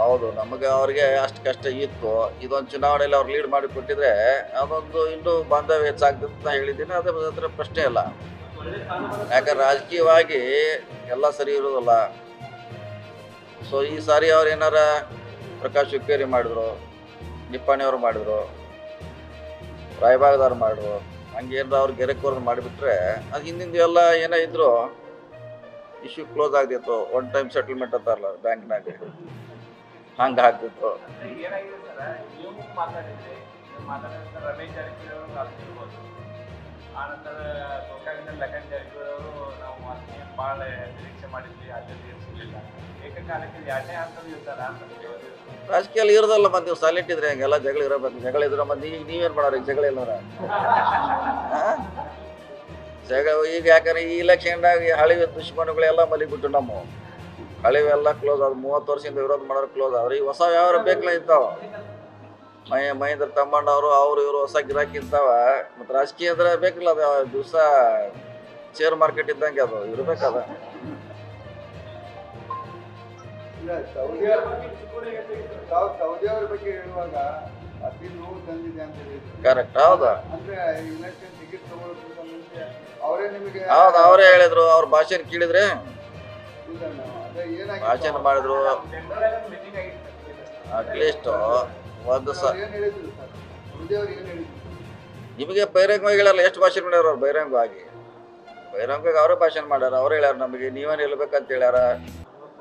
ಹೌದು, ನಮಗೆ ಅವ್ರಿಗೆ ಅಷ್ಟು ಕಷ್ಟ ಇತ್ತು. ಇದೊಂದು ಚುನಾವಣೆಯಲ್ಲಿ ಅವ್ರು ಲೀಡ್ ಮಾಡಿ ಕೊಟ್ಟಿದ್ರೆ ಅದೊಂದು ಇನ್ನೂ ಬಾಂಧವ್ಯ ಹೆಚ್ಚಾಗ್ತದೆ ಅಂತ ಹೇಳಿದ್ದೀನಿ. ಅದ್ರ ಹತ್ರ ಪ್ರಶ್ನೆ ಇಲ್ಲ ಯಾಕಂದ್ರೆ ರಾಜಕೀಯವಾಗಿ ಎಲ್ಲ ಸರಿ ಇರೋದಲ್ಲ ಸೊ ಈ ಸಾರಿ ಅವ್ರು ಏನಾರ ಪ್ರಕಾಶ್ ಹುಕ್ಕೇರಿ ಮಾಡಿದ್ರು ನಿಪ್ಪಾಣಿಯವ್ರು ಮಾಡಿದ್ರು ರಾಯಭಾಗದವ್ರು ಮಾಡಿದ್ರು ಹಂಗೆ ಏನಾರ ಅವ್ರು ಗೆರೆಕೋರ್ ಮಾಡಿಬಿಟ್ರೆ ಅದು ಹಿಂದಿಂದ ಎಲ್ಲ ಏನೇ ಇದ್ರು ಇಶ್ಯೂ ಕ್ಲೋಸ್ ಆಗ್ತಿತ್ತು. ಒನ್ ಟೈಮ್ ಸೆಟಲ್ಮೆಂಟ್ ಅಂತಾರಲ್ಲ ಬ್ಯಾಂಕ್ನಾಗ. ಹಂಗೆ ಆಗ್ತಿತ್ತು. ಸರ್? ರಮೇಶ್ ಅವರು ಆಗ್ತಿರ್ಬೋದು ಆ ನಂತರ ಗೋಕಾಕಿನ ಲಖನ್ ಜಾರಕಿಹೊಳಿ ನಾವು ಅದನ್ನೇ ಭಾಳ ನಿರೀಕ್ಷೆ ಮಾಡಿದ್ವಿ ಅದೇ ಸಿಗಲಿಲ್ಲ ಏಕಕಾಲಕ್ಕೆ ಎರಡನೇ ಹಂತದ ಇರ್ತಾರ. ರಾಜಕೀಯಲ್ಲಿ ಇರೋದಲ್ಲ ಮತ್ತೆ ನೀವು ಸೈಲೆಂಟ್ ಇದ್ರೆ ಹಂಗೆಲ್ಲ ಜಗಳ ಇರಬೇಕು ಜಗಳ ಇದ್ರೆ ಮತ್ತೆ ಈಗ ನೀವೇನು ಮಾಡೋರು ಜಗಳ ಇಲ್ಲವ್ರ ಜಗ ಈಗ ಯಾಕಂದ್ರೆ ಈ ಇಲೆಕ್ಷನ್ದಾಗ ಹಳಿ ಮಲಿ ಮಲಿಬಿಟ್ಟು ನಮ್ಮ. ಹಳಿವೆಲ್ಲ ಕ್ಲೋಸ್ ಆದ್ರೆ ಮೂವತ್ತು ವರ್ಷದಿಂದ ವಿರೋಧ ಮಾಡೋರು ಕ್ಲೋಸ್ ಆದ್ರೆ. ಈಗ ಹೊಸ ವ್ಯವಹಾರ ಬೇಕಲ್ಲ ಇದ್ದಾವ. ಮೈ ಮಹೇಂದ್ರ ತಮ್ಮಣ್ಣವರು ಅವರು ಇವರು ಹೊಸ ಗಿರಾಕಿ ಇರ್ತಾವ. ಮತ್ತು ರಾಜಕೀಯ ಅಂದ್ರೆ ಬೇಕಲ್ಲ ಅದು ದಿವಸ ಶೇರ್ ಮಾರ್ಕೆಟ್ ಇದ್ದಂಗೆ ಅದು ಇರಬೇಕಾದ. ಕರೆಕ್ಟ್ ಹೌದಾ. ಅವರೇ ನಿಮಗೆ ಹೌದು ಅವರೇ ಹೇಳಿದ್ರು ಅವ್ರ ಭಾಷೆನ ಕೇಳಿದ್ರೆ. ಭಾಷಣ ಮಾಡಿದ್ರು. ಅಟ್ಲೀಸ್ಟ್ ಒಂದು ಸ ನಿಮಗೆ ಬಹಿರಂಗವಾಗಿ ಹೇಳಲ್ಲ ಎಷ್ಟು ಭಾಷಣ ಮಾಡ್ಯಾರ ಅವ್ರು ಬಹಿರಂಗವಾಗಿ? ಬಹಿರಂಗವಾಗಿ ಅವರೇ ಭಾಷಣ ಮಾಡ್ಯಾರ ಅವ್ರು ಹೇಳ್ಯಾರ ನಮಗೆ ನೀವೇನು ಹೇಳ್ಬೇಕಂತ ಹೇಳ್ಯಾರ.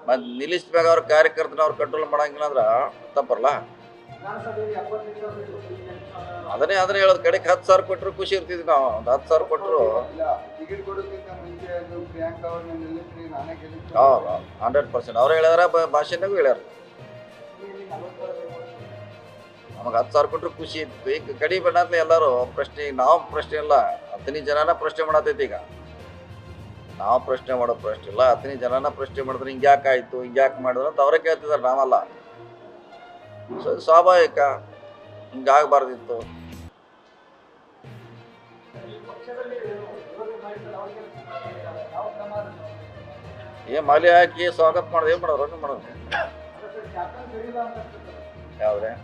ಮತ್ತು ನಿಲ್ಲಿಸ್ಬೇಕು ಅವ್ರ ಕಾರ್ಯಕರ್ತನ ಅವ್ರು ಕಂಟ್ರೋಲ್ ಮಾಡಂಗಿಲ್ಲ ಅಂದ್ರೆ ಟಿಕೆಟ್ ಅದನ್ನೇ ಅದನ್ನೇ ಹೇಳೋದು ಕಡೆಗೆ ಹತ್ತು ಸಾವಿರ ಕೊಟ್ಟರು ಖುಷಿ ಇರ್ತಿದ್ವಿ ನಾವು ಒಂದು ಹತ್ತು ಸಾವಿರ ಕೊಟ್ಟರು ಹೌದು ಹಂಡ್ರೆಡ್ ಪರ್ಸೆಂಟ್. ಅವ್ರು ಹೇಳ್ಯಾರ ಭಾಷೆನಾಗೂ ಹೇಳ್ಯಾರ. ನಮಗೆ ಹತ್ತು ಸಾವಿರ ಕೊಟ್ಟರು ಖುಷಿ ಇತ್ತು. ಈಗ ಕಡಿ ಬಣ್ಣತ್ಲೆ ಎಲ್ಲರೂ ಪ್ರಶ್ನೆ, ನಾವು ಪ್ರಶ್ನೆ ಇಲ್ಲ. ಹತ್ತನೇ ಜನನ ಪ್ರಶ್ನೆ ಮಾಡತೈತಿ ಈಗ. ನಾವು ಪ್ರಶ್ನೆ ಮಾಡೋ ಪ್ರಶ್ನೆ ಇಲ್ಲ. ಹತ್ತನೇ ಜನನ ಪ್ರಶ್ನೆ ಮಾಡಿದ್ರೆ ಹಿಂಗೆ ಯಾಕೆ ಆಯಿತು, ಹಿಂಗೆ ಯಾಕೆ ಮಾಡಿದ್ರು ಅಂತ ಅವರೇ ಕೇಳ್ತಿದ್ದಾರೆ, ನಾವಲ್ಲ. ಸ್ವಾಭಾವಿಕ. ಹಿಂಗಾಗಬಾರ್ದಿತ್ತು ಏ ಮಾಲಿ ಹಾಕಿ ಸ್ವಾಗತ ಮಾಡೋದು, ಏನು ಮಾಡೋದು ಮಾಡೋದು? ಕ್ಯಾಪ್ಟನ್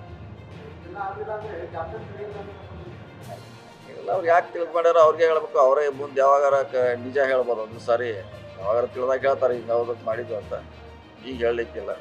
ಇಲ್ಲ ಅವ್ರು ಯಾಕೆ ತಿಳಿದು ಮಾಡ್ಯಾರ ಅವ್ರಿಗೆ ಹೇಳ್ಬೇಕು, ಅವರೇ ಮುಂದೆ ಯಾವಾಗಾರ ನಿಜ ಹೇಳ್ಬೋದು ಒಂದು ಸಾರಿ. ಯಾವಾಗಾರ ತಿಳಿದಾಗ ಹೇಳ್ತಾರೆ, ಹಿಂಗೆ ಯಾವ್ದಕ್ಕೆ ಮಾಡಿದ್ದು ಅಂತ. ಈಗ ಹೇಳಲಿಕ್ಕಿಲ್ಲ.